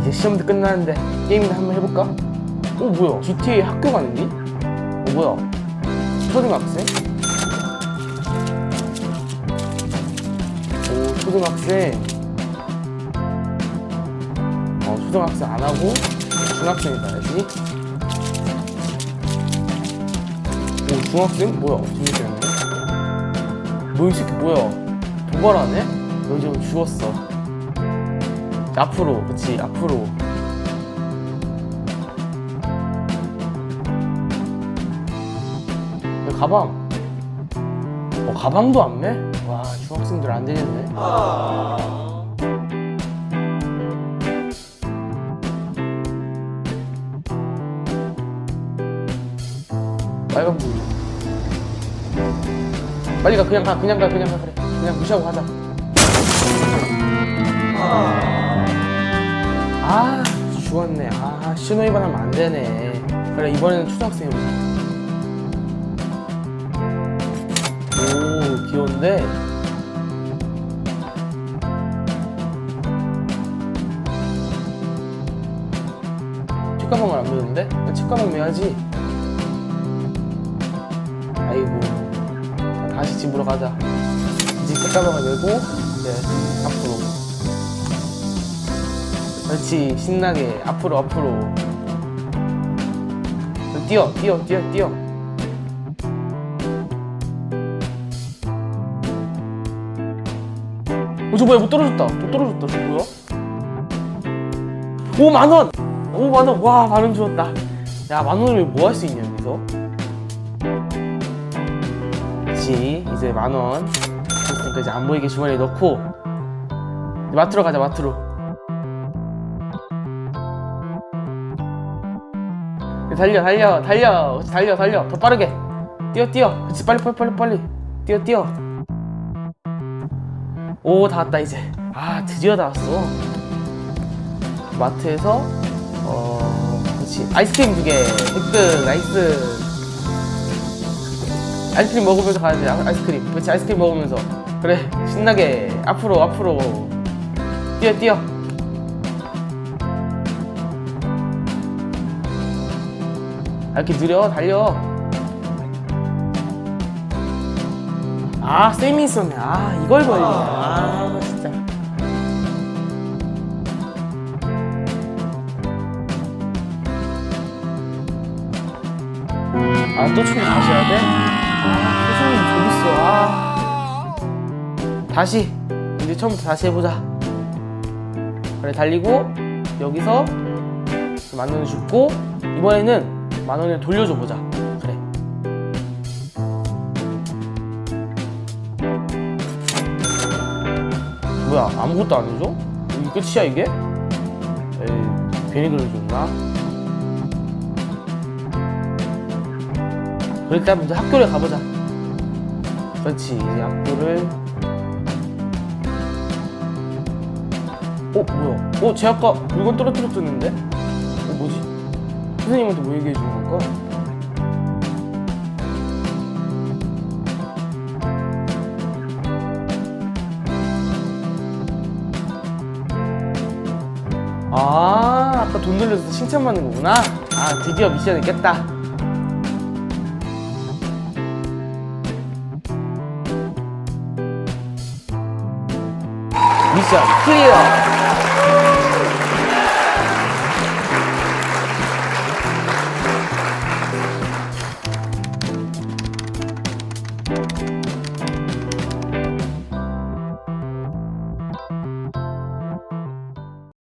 이제 시험도 끝나는데 게임이나 한번 해볼까? 어 뭐야 GTA 학교 가는 길? 어 뭐야 초등학생? 오 초등학생 어 초등학생 안 하고 중학생 가야지 오 중학생? 뭐야 재밌겠네 뭐이 새끼 뭐야 도발하네? 너 이제 죽었어 앞으로 그치 앞으로. 여기 가방? 어 가방도 안 매? 와 중학생들 안 되겠네. 빨간 불. 빨리 가 그냥 가 그냥 가 그냥 가 그래. 그냥 무시하고 가자. 아 죽었네. 아 신호 위반하면 안 되네. 그래 이번에는 초등학생 해보자 오 귀여운데? 책가방을 안 메는데? 나 책가방 메야지. 아이고 자, 다시 집으로 가자. 이제 책가방을 메고 이제 앞으로 그렇지 신나게 앞으로 앞으로 뛰어 뛰어 뛰어 뛰어 어, 저 뭐야, 못 떨어졌다. 또 떨어졌다. 저 뭐야? 오, 만 원! 오, 만 원. 와, 만원 주었다. 야, 만 원을 뭐할 수 있냐, 여기서? 그치, 이제 만 원. 됐으니까 이제 안 보이게 주머니에 넣고, 마트로 가자, 마트로. 달려, 달려, 달려. 그렇지, 달려, 달려. 더 빠르게. 뛰어, 뛰어. 그치, 빨리, 빨리, 빨리, 빨리. 뛰어, 뛰어. 오, 다 왔다, 이제. 아, 드디어 다 왔어. 마트에서, 어, 그렇지. 아이스크림 두 개. 획득, 나이스. 아이스크림 먹으면서 가야 돼, 아- 아이스크림. 그렇지, 아이스크림 먹으면서. 그래, 신나게. 앞으로, 앞으로. 뛰어, 뛰어. 이렇게 느려, 달려. 아, 쌤이 있었네. 아, 이걸 걸리네. 아, 진짜. 아, 또 춤을 다시 해야 돼? 아, 저기 있어. 아. 다시. 이제 처음부터 다시 해보자. 그래, 달리고, 여기서 만 원을 줍고, 이번에는 만 원을 돌려줘 보자. 그래. 뭐야 아무것도 안 해줘? 이게 끝이야 이게? 에이 괜히 그려줬나? 일단 먼저 학교를 가보자 그렇지 이제 학교를 어 뭐야 어쟤 아까 물건 떨어뜨렸었는데? 선생님한테 뭐 얘기해 주는 걸까? 아, 아까 돈 돌려서 칭찬받는 거구나. 아, 드디어 미션을 깼다. 미션 클리어.